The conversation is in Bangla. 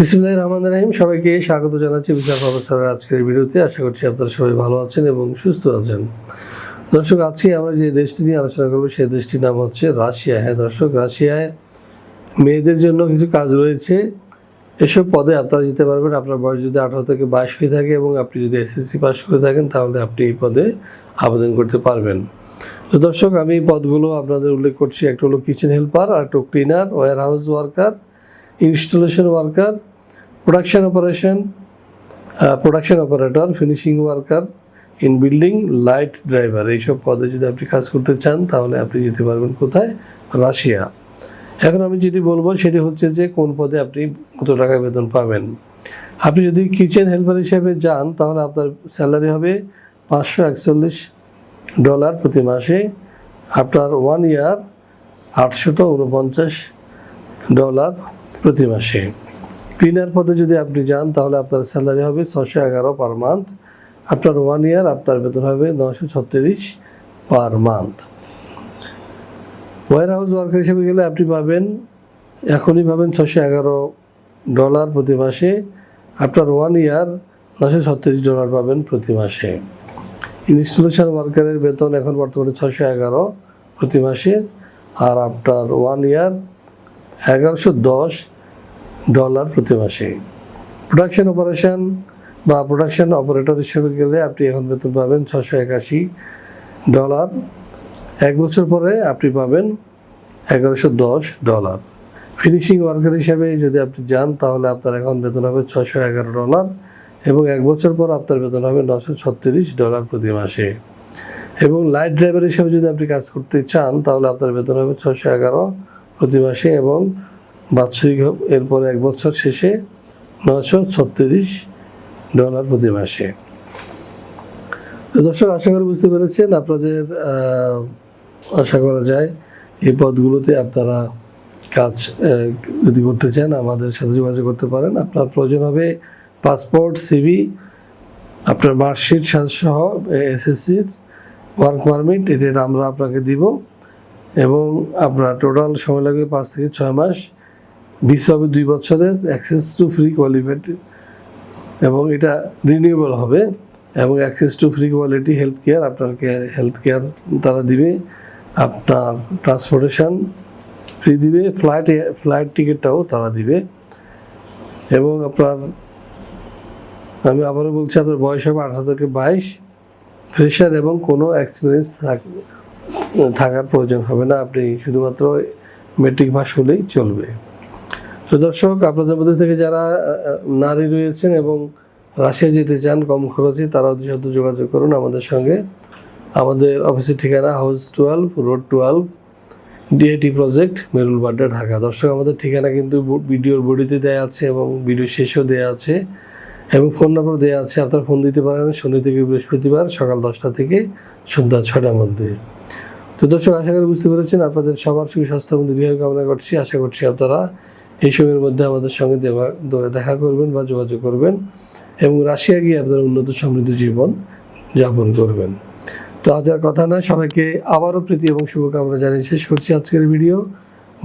বিসমুল্লাহ রহমান রাহিম, সবাইকে স্বাগত জানাচ্ছি বিচার প্রফেসরের আজকের ভিডিওতে। আশা করছি আপনারা সবাই ভালো আছেন এবং সুস্থ আছেন। দর্শক, আজকে আমরা যে দেশটি নিয়ে আলোচনা করব, সেই দেশটির নাম হচ্ছে রাশিয়া। হ্যাঁ দর্শক, রাশিয়ায় মেয়েদের জন্য কিছু কাজ রয়েছে। এসব পদে আপনারা যেতে পারবেন। আপনার বয়স যদি আঠারো থেকে বাইশ হয়ে থাকে এবং আপনি যদি এসএসসি পাস করে থাকেন, তাহলে আপনি এই পদে আবেদন করতে পারবেন। তো দর্শক, আমি এই পদগুলো আপনাদের উল্লেখ করছি। একটা হলো কিচেন হেল্পার আর একটা cleaner warehouse worker installation worker production operation production operator finishing worker in building light driver এইসব পদে যদি আপনি কাজ করতে চান, তাহলে আপনি যেতে পারবেন কোথায়? রাশিয়া। এখন আমি যেটি বলব, সেটি হচ্ছে যে কোন পদে আপনি কত টাকা বেতন পাবেন। আপনি যদি কিচেন হেল্পার হিসেবে যান, তাহলে আপনার স্যালারি হবে পাঁচশো একচল্লিশ ডলার প্রতি মাসে। আপনার ওয়ান ইয়ার আটশোটা উনপঞ্চাশ ডলার প্রতি মাসে। ক্লিনার পদে যদি আপনি যান, তাহলে আপনার স্যালারি হবে ছশো এগারো পার মান্থ আপনার ওয়ান ইয়ার আপনার বেতন হবে নশো ছত্রিশ per month warehouse worker হিসেবে গেলে আপনি পাবেন, এখনই পাবেন ছশো এগারো ডলার প্রতি মাসে। আপনার ওয়ান ইয়ার নশো ছত্রিশ ডলার পাবেন প্রতি মাসে। ইনস্টলেশন ওয়ার্কারের বেতন এখন বর্তমানে ছশো এগারো প্রতি মাসে। আর আপনার ওয়ান ইয়ার এগারোশো দশ ডলার প্রতি মাসে। প্রোডাকশন অপারেশন বা প্রোডাকশন অপারেটর হিসেবে গেলে আপনি এখন বেতন পাবেন ছশো একাশি ডলার এক বছর পরে আপনি পাবেন এগারোশো দশ ডলার ফিনিশিং ওয়ার্কার হিসেবে যদি আপনি যান, তাহলে আপনার এখন বেতন হবে ছশো এগারো ডলার এবং এক বছর পর আপনার বেতন হবে নশো ছত্রিশ ডলার প্রতি মাসে। এবং লাইট ড্রাইভার হিসেবে যদি আপনি কাজ করতে চান, তাহলে আপনার বেতন হবে ছশো এগারো প্রতি মাসে এবং বাৎসরিক এরপর এক বছর শেষে নশো ছত্রিশ ডলার প্রতি মাসে। দর্শক, আশা করি বুঝতে পেরেছেন। আপনাদের আশা করা যায় এই পদগুলোতে আপনারা কাজ যদি করতে চান, আমাদের সাথে যোগাযোগ করতে পারেন। আপনার প্রয়োজন হবে পাসপোর্ট সিবি আপনার মার্কশিট সহ এসএসসির ওয়ার্ক পারমিট এটা আমরা আপনাকে দিব। এবং আপনার টোটাল সময় লাগবে পাঁচ থেকে ছয় মাস। ভিসা হবে দুই বছরের অ্যাক্সেস টু ফ্রি কোয়ালিফাইড এবং এটা রিনিউয়েবল হবে, এবং access to free quality health care আপনার হেলথ কেয়ার তারা দিবে, আপনার ট্রান্সপোর্টেশন ফ্রি দিবে ফ্লাইট ফ্লাইট টিকিটটাও তারা দিবে, এবং আপনার, আমি আবারও বলছি, আপনার বয়স হবে আঠারো থেকে বাইশ ফ্রেশার এবং কোনো এক্সপিরিয়েন্স থাক, থাকার প্রয়োজন হবে না, আপনি শুধুমাত্র মেট্রিক পাস হলেই চলবে। দর্শক, আপনাদের মধ্যে থেকে যারা নারী রয়েছেন এবং রাশিয়া যেতে চান কম খরচে, তারা অতি সত্য যোগাযোগ করুন আমাদের সঙ্গে। আমাদের অফিসের ঠিকানা house twelve, road twelve DIT project Merul Badda, Dhaka. দর্শক, আমাদের ঠিকানা কিন্তু ভিডিওর বডিতে দেওয়া আছে এবং ভিডিও শেষেও দেওয়া আছে এবং ফোন নম্বর দেওয়া আছে। আপনারা ফোন দিতে পারেন শনি থেকে বৃহস্পতিবার সকাল দশটা থেকে সন্ধ্যা ছটার মধ্যে। তো দর্শক, আশা করি বুঝতে পেরেছেন। আপনাদের সবার সুস্বাস্থ্য এবং দীর্ঘ কামনা করছি। আশা করছি আপনারা এই সময়ের মধ্যে আমাদের সঙ্গে দেখা করবেন বা যোগাযোগ করবেন এবং রাশিয়া গিয়ে আপনার উন্নত সমৃদ্ধ জীবন যাপন করবেন। তো আজ আর কথা নয়, সবাইকে আবারও প্রীতি এবং শুভকামনা জানিয়ে শেষ করছি আজকের ভিডিও।